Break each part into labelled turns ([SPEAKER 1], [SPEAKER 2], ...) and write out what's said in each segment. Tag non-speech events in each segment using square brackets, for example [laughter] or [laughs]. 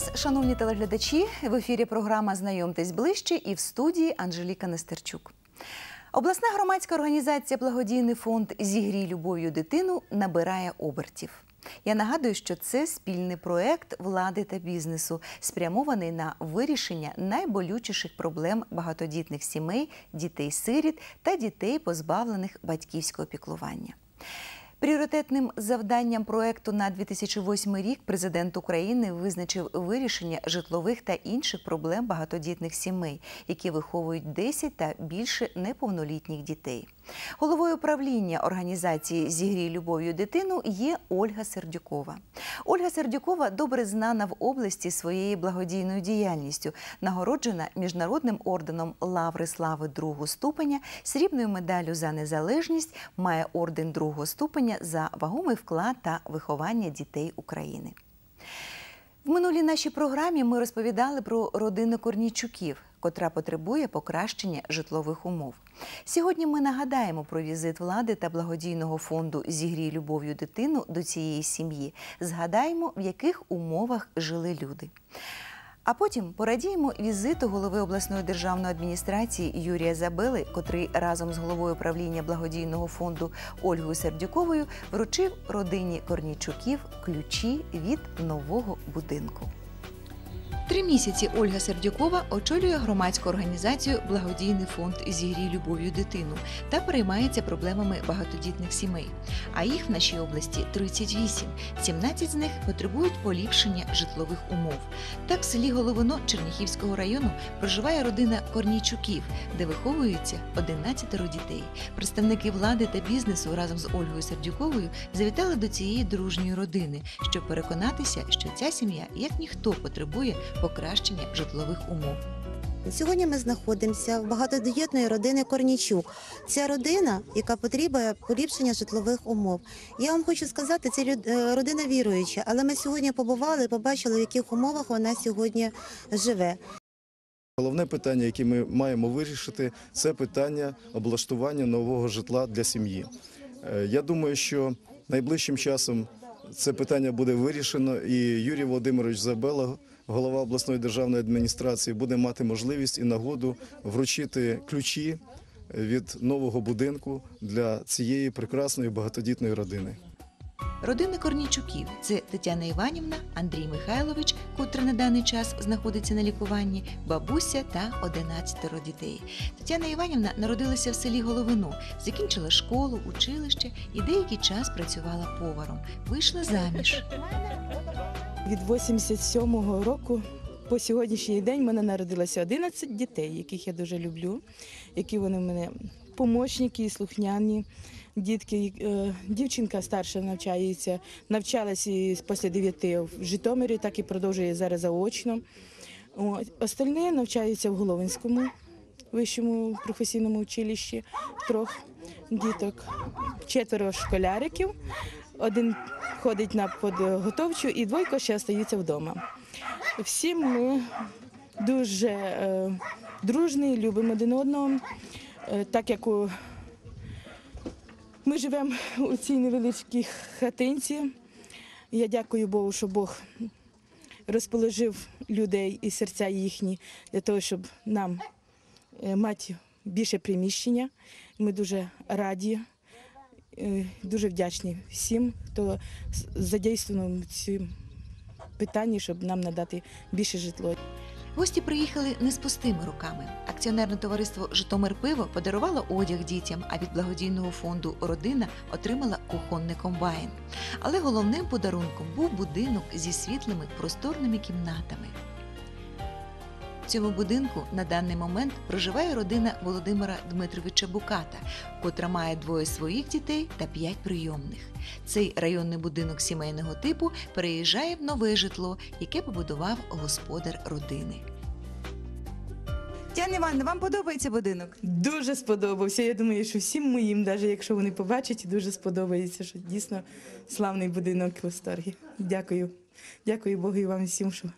[SPEAKER 1] Вас, шановні телеглядачі. В ефірі програма Знайомтесь ближче і в студії Анжеліка Нестерчук. Обласна громадська організація Благодійний фонд Зігрій любов'ю дитину набирає обертів. Я нагадую, що це спільний проект влади та бізнесу, спрямований на вирішення найболючіших проблем багатодітних сімей, дітей-сиріт та дітей, позбавлених батьківського піклування. Пріоритетним завданням проекту на 2008 рік президент України визначив вирішення житлових та інших проблем багатодітних сімей, які виховують 10 та більше неповнолітніх дітей. Головою правління організації Зігрій любов'ю дитину є Ольга Сердюкова. Ольга Сердюкова добре знана в області своєю благодійною діяльністю, нагороджена міжнародним орденом Лаври Слави другого ступеня, срібною медаллю за незалежність, має орден другого ступеня за вагомий вклад та виховання дітей України. Минулій нашій програмі ми розповідали про родину Корнійчуків, котра потребує покращення житлових умов. Сьогодні ми нагадаємо про візит влади та благодійного фонду Зігрій любов'ю дитину до цієї сім'ї. Згадаємо, в яких умовах жили люди. А потім порадіємо візиту голови обласної державної адміністрації Юрія Забели, котрий разом з головою правління благодійного фонду Ольгою Сердюковою вручив родині Корнічуків ключі від нового будинку. Три місяці Ольга Сердюкова очолює громадську організацію Благодійний фонд Зігрій любов'ю дитину та переймається проблемами багатодітних сімей. А їх в нашій області 38. 17 з них потребують поліпшення житлових умов. Так, в селі Головино Черніхівського району проживає родина Корнійчуків, де виховується 11 дітей. Представники влади та бізнесу разом з Ольгою Сердюковою завітали до цієї дружньої родини, щоб переконатися, що ця сім'я як ніхто потребує покращення житлових умов.
[SPEAKER 2] Сьогодні ми знаходимося в багатодієтної родини Корнічук. Ця родина, яка потребує поліпшення житлових умов. Я вам хочу сказати, це люд- е, родина віруюча, але ми сьогодні побували і побачили, в яких умовах вона сьогодні живе.
[SPEAKER 3] Головне питання, яке ми маємо вирішити, це питання облаштування нового житла для сім'ї. Е, Я думаю, що найближчим часом це питання буде вирішено, і Юрій Володимирович Забела, голова обласної державної адміністрації, буде мати можливість і нагоду вручити ключі від нового будинку для цієї прекрасної багатодітної родини.
[SPEAKER 1] Родина Корнійчуків це Тетяна Іванівна, Андрій Михайлович, котра на даний час знаходиться на лікуванні, бабуся та 11 дітей. Тетяна Іванівна народилася в селі Головино, закінчила школу, училище і деякий час працювала поваром. Вийшла заміж.
[SPEAKER 4] Від 87-го року по сьогоднішній день в мене народилося 11 дітей, яких я дуже люблю, які вони в мене помощники, слухняні. Дітки, Е, дівчинка старша навчається, навчалася і після 9 в Житомирі, так і продовжує зараз заочно. Остальні навчаються в Головинському вищому професійному училищі, трьох діток, четверо школяриків, один ходить на підготовчу і двойко ще залишаються вдома. Всі ми дуже е, дружні, любимо один одного, Е, так як у, ми живемо у цій невеличкій хатинці. Я дякую Богу, що Бог розположив людей і серця їхні для того, щоб нам е, мати більше приміщення. Ми дуже раді, дуже вдячні всім, хто з- задействований в цьому питанні, щоб нам надати більше житло.
[SPEAKER 1] Гості приїхали не з пустими руками. Акціонерне товариство Житомир Пиво подарувало одяг дітям, а від благодійного фонду Родина отримала кухонний комбайн. Але головним подарунком був будинок зі світлими просторними кімнатами. В цьому будинку на даний момент проживає родина Володимира Дмитровича Буката, котра має двоє своїх дітей та п'ять прийомних. Цей районний будинок сімейного типу переїжджає в нове житло, яке побудував господар родини. Тяна Івановна, вам подобається будинок?
[SPEAKER 4] Дуже сподобався. Я думаю, що всім моїм, навіть якщо вони побачать, дуже сподобається, що дійсно славний будинок в восторгі. Дякую. Дякую Богу і вам всім, що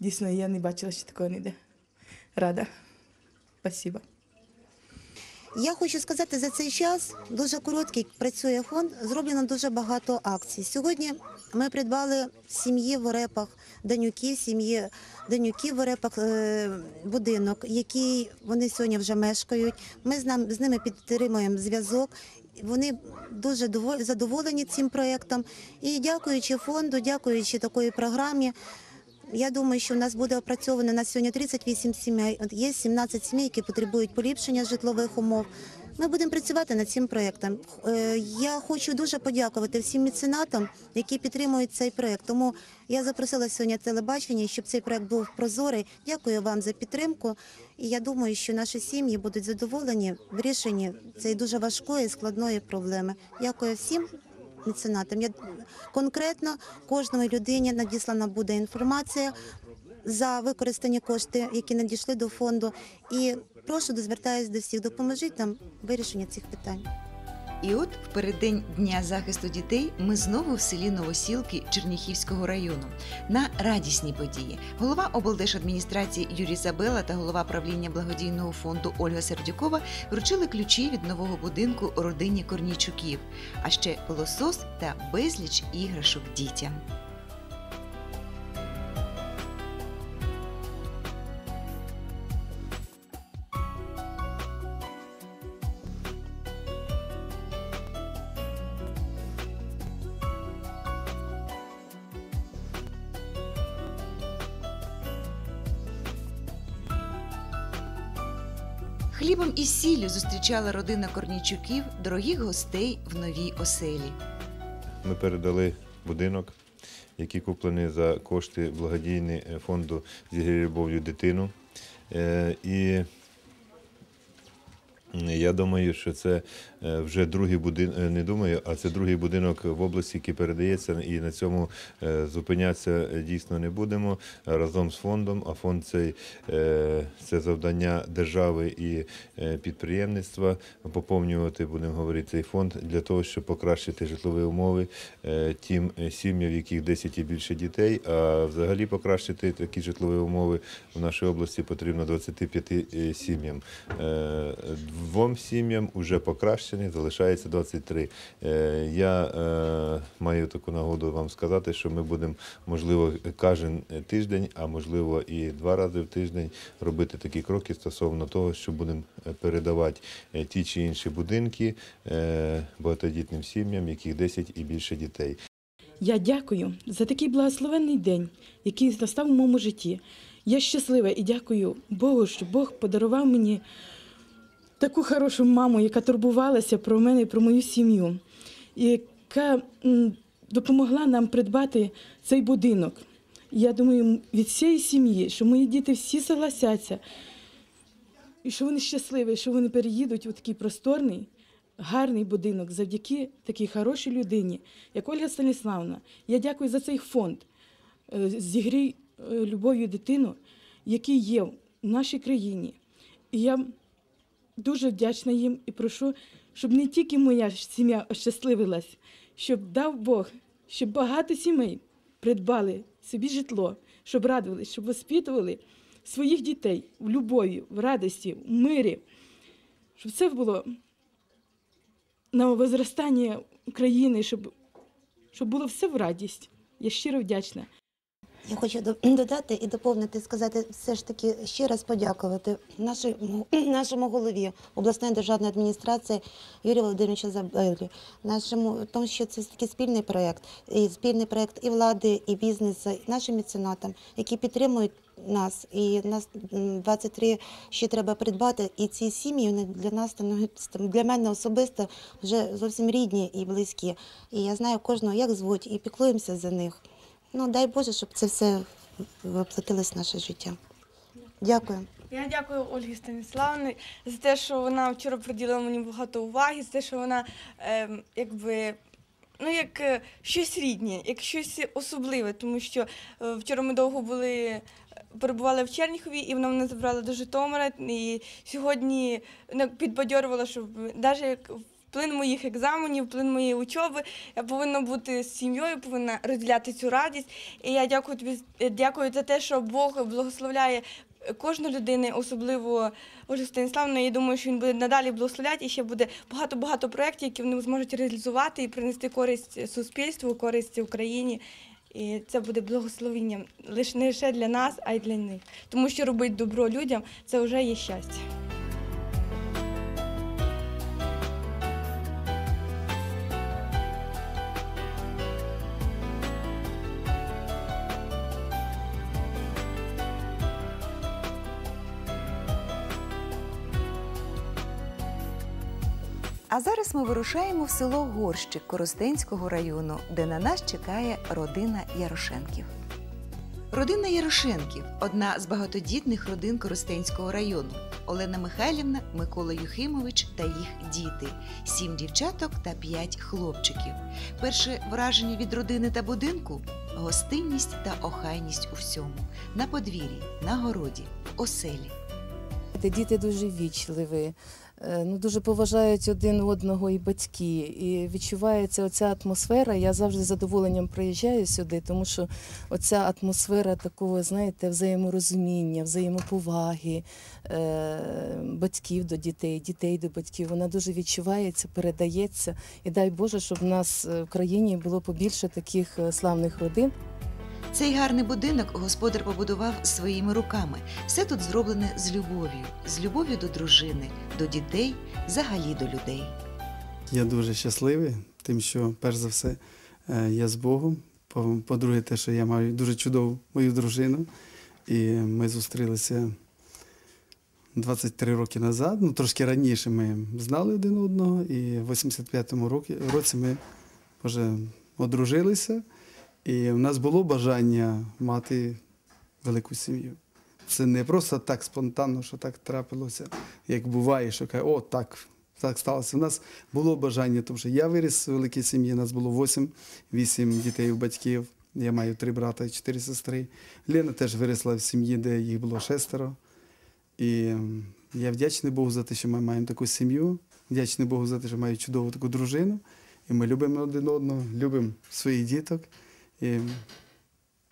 [SPEAKER 4] дійсно я не бачила, що такого ніде. Рада. Спасибо.
[SPEAKER 2] Я хочу сказати, за цей час дуже короткий працює фонд. Зроблено дуже багато акцій. Сьогодні ми придбали сім'ї в Орепах, Данюків, сім'ї Данюків в Орепах е, будинок, який вони сьогодні вже мешкають. Ми з ними підтримуємо зв'язок. Вони дуже дово- задоволені цим проєктом. І дякуючи фонду, дякуючи такої програмі, я думаю, що у нас буде опрацьовано на сьогодні 38 сімей. Є 17 сімей, які потребують поліпшення житлових умов. Ми будемо працювати над цим проєктом. Е, Я хочу дуже подякувати всім меценатам, які підтримують цей проєкт. Тому я запросила сьогодні телебачення, щоб цей проєкт був прозорий. Дякую вам за підтримку. І я думаю, що наші сім'ї будуть задоволені в рішенні цієї дуже важкої і складної проблеми. Дякую всім меценатам. Я конкретно кожної людині надіслана буде інформація за використані кошти, які надійшли до фонду. І прошу звертаюся до всіх, допоможіть нам вирішення цих питань.
[SPEAKER 1] І от в переддень Дня захисту дітей ми знову в селі Новосілки Черніхівського району на радісні події. Голова облдержадміністрації Юрій Забела та голова правління благодійного фонду Ольга Сердюкова вручили ключі від нового будинку родині Корнічуків, а ще пилосос та безліч іграшок дітям. Зустрічала родина Корнійчуків дорогих гостей в новій оселі.
[SPEAKER 5] Ми передали будинок, який куплений за кошти благодійного фонду «Зігрій любов'ю дитину. Е, І я думаю, що це е, вже другий будинок, не думаю, а це другий будинок в області, який передається, і на цьому е, зупинятися е, дійсно не будемо разом з фондом. А фонд цей е, це завдання держави і е, підприємництва. Поповнювати будемо говорити цей фонд для того, щоб покращити житлові умови е, тим е, сім'ям, в яких 10 і більше дітей. А взагалі покращити такі житлові умови в нашій області потрібно 25 е, сім'ям. Е, Двом сім'ям вже покращені, залишається 23. Е, Я е, маю таку нагоду вам сказати, що ми будемо, можливо, кожен тиждень, а можливо і два рази в тиждень робити такі кроки стосовно того, що будемо е, передавати ті чи інші будинки багатодітним сім'ям, яких 10 і більше дітей.
[SPEAKER 4] Я дякую за такий благословенний день, який настав у моєму житті. Я щаслива і дякую Богу, що Бог подарував мені таку хорошу маму, яка турбувалася про мене і про мою сім'ю, яка допомогла нам придбати цей будинок. Я думаю, від всієї сім'ї, що мої діти всі согласяться, і що вони щасливі, що вони переїдуть у такий просторний, гарний будинок завдяки такій хорошій людині, як Ольга Станіславна. Я дякую за цей фонд е, «Зігрій е, любов'ю дитину, який є в нашій країні. І я дуже вдячна їм і прошу, щоб не тільки моя сім'я ощасливилась, щоб дав Бог, щоб багато сімей придбали собі житло, щоб радували, щоб воспитували своїх дітей в любові, в радості, в мирі, щоб це було на возростання України, щоб, щоб було все в радість. Я щиро вдячна.
[SPEAKER 2] Я хочу до- [clears throat] додати і доповнити, сказати все ж таки ще раз подякувати нашому, [clears throat] нашому голові обласної державної адміністрації Юрію Володимировичу Забелі, нашому тому, що це такий спільний проєкт, і спільний проєкт і влади, і бізнесу, і нашим меценатам, які підтримують нас. І нас м, 23 ще треба придбати. І ці сім'ї вони для нас для мене особисто вже зовсім рідні і близькі. І я знаю кожного, як звуть, і піклуємося за них. Ну, дай Боже, щоб це все воплотилось в наше життя. Дякую.
[SPEAKER 6] Я дякую Ольгі Станіславні за те, що вона вчора приділила мені багато уваги, за те, що вона ем, якби. Ну, як е, щось рідне, як щось особливе, тому що е, вчора ми довго були, е, перебували в Черніхові, і вона мене забрала до Житомира. І сьогодні ну, підбадьорювала, щоб навіть як плин моїх екзаменів, плин моєї учоби, я повинна бути з сім'єю, повинна розділяти цю радість. І я дякую тобі, е, дякую за те, що Бог благословляє кожної людини, особливо Ольги Станіславної, я думаю, що він буде надалі благословляти і ще буде багато-багато проєктів, які вони зможуть реалізувати і принести користь суспільству, користь Україні. І це буде благословенням лише не лише для нас, а й для них. Тому що робити добро людям це вже є щастя.
[SPEAKER 1] Зараз ми вирушаємо в село Горщик Коростенського району, де на нас чекає родина Ярошенків. Родина Ярошенків одна з багатодітних родин Коростенського району. Олена Михайлівна, Микола Юхимович та їх діти, сім дівчаток та п'ять хлопчиків. Перше враження від родини та будинку гостинність та охайність у всьому на подвір'ї, на городі, оселі.
[SPEAKER 7] Діти дуже вічливі, ну, дуже поважають один одного і батьки. І відчувається оця атмосфера. Я завжди з задоволенням приїжджаю сюди, тому що оця атмосфера такого, знаєте, взаєморозуміння, взаємоповаги е, батьків до дітей, дітей до батьків, вона дуже відчувається, передається. І дай Боже, щоб в нас е, в країні було побільше таких е, славних родин.
[SPEAKER 1] Цей гарний будинок господар побудував своїми руками. Все тут зроблене з любов'ю, з любов'ю до дружини, до дітей, взагалі до людей.
[SPEAKER 8] Я дуже щасливий, тим, що перш за все е, я з Богом. По- По-друге, те, що я маю дуже чудову мою дружину. І ми зустрілися 23 роки назад. Ну, трошки раніше ми знали один одного, і в 85-му році, році ми вже одружилися. І в нас було бажання мати велику сім'ю. Це не просто так спонтанно, що так трапилося, як буває, що каже, о, так, так сталося. У нас було бажання, тому що я виріс в великій сім'ї, нас було 8, 8 дітей у батьків. Я маю три брата і чотири сестри. Лена теж виросла в сім'ї, де їх було шестеро. І я вдячний Богу за те, що ми маємо таку сім'ю. Вдячний Богу за те, що маю чудову таку дружину. І ми любимо один одного, любимо своїх діток. І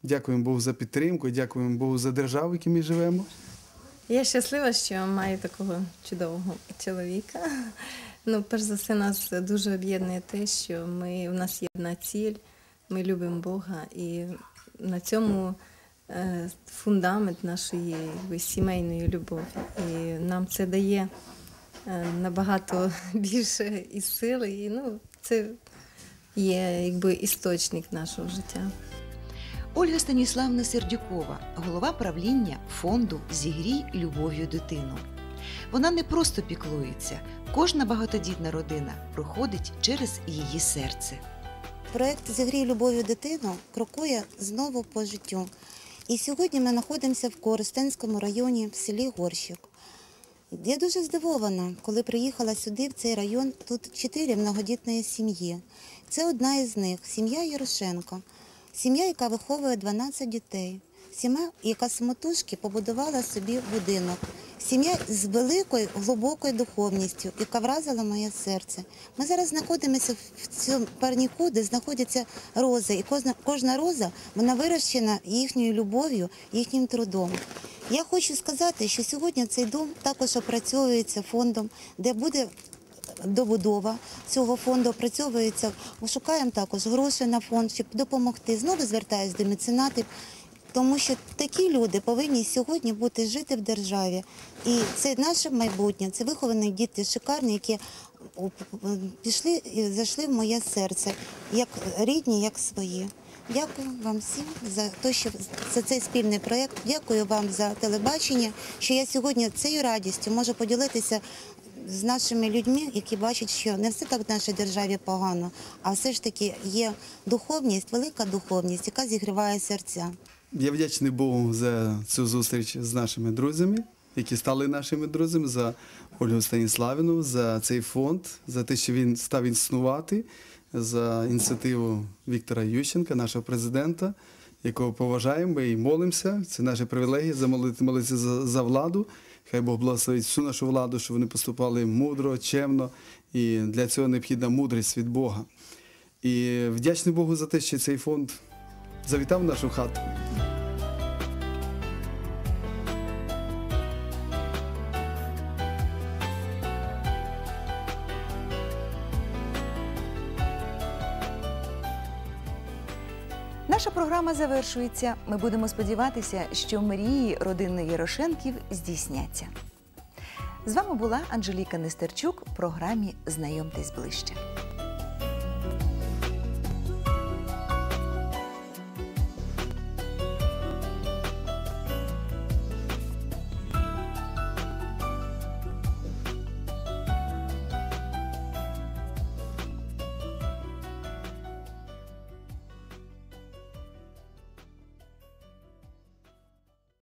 [SPEAKER 8] дякуємо Богу за підтримку, дякуємо Богу за державу, в якій ми живемо.
[SPEAKER 9] Я щаслива, що маю такого чудового чоловіка. Ну, перш за все, нас дуже об'єднує те, що ми, у нас є одна ціль, ми любимо Бога, і на цьому е, фундамент нашої сімейної любові. І нам це дає е, набагато [laughs] більше і сили, і ну, це є якби істочник нашого життя.
[SPEAKER 1] Ольга Станіславна Сердюкова, голова правління фонду Зігрій любов'ю дитину. Вона не просто піклується, кожна багатодітна родина проходить через її серце.
[SPEAKER 2] Проект Зігрій любов'ю дитину крокує знову по життю. І сьогодні ми знаходимося в Коростенському районі в селі Горщик. Я дуже здивована, коли приїхала сюди, в цей район. Тут чотири многодітної сім'ї. Це одна із них сім'я Ярошенко. Сім'я, яка виховує 12 дітей. Сім'я, яка самотужки побудувала собі будинок. Сім'я з великою глибокою духовністю, яка вразила моє серце. Ми зараз знаходимося в цьому парніку, де знаходяться рози, і кожна, кожна роза вона вирощена їхньою любов'ю, їхнім трудом. Я хочу сказати, що сьогодні цей дом також опрацьовується фондом, де буде добудова цього фонду, опрацьовується. Шукаємо також гроші на фонд, щоб допомогти. Знову звертаюся до меценатів. Тому що такі люди повинні сьогодні бути жити в державі. І це наше майбутнє, це виховані діти шикарні, які пішли і зайшли в моє серце, як рідні, як свої. Дякую вам всім за те, що за цей спільний проєкт. Дякую вам за телебачення, що я сьогодні цією радістю можу поділитися з нашими людьми, які бачать, що не все так в нашій державі погано, а все ж таки є духовність, велика духовність, яка зігріває серця.
[SPEAKER 8] Я вдячний Богу за цю зустріч з нашими друзями, які стали нашими друзями, за Ольгу Станіславівну, за цей фонд, за те, що він став існувати, за ініціативу Віктора Ющенка, нашого президента, якого поважаємо і молимося. Це наші привілегії замолити молитися за, за владу. Хай Бог благословить всю нашу владу, щоб вони поступали мудро, чемно, і для цього необхідна мудрість від Бога. І вдячний Богу за те, що цей фонд завітав в нашу хату.
[SPEAKER 1] Програма завершується. Ми будемо сподіватися, що мрії родини Ярошенків здійсняться. З вами була Анжеліка Нестерчук в програмі Знайомтесь ближче.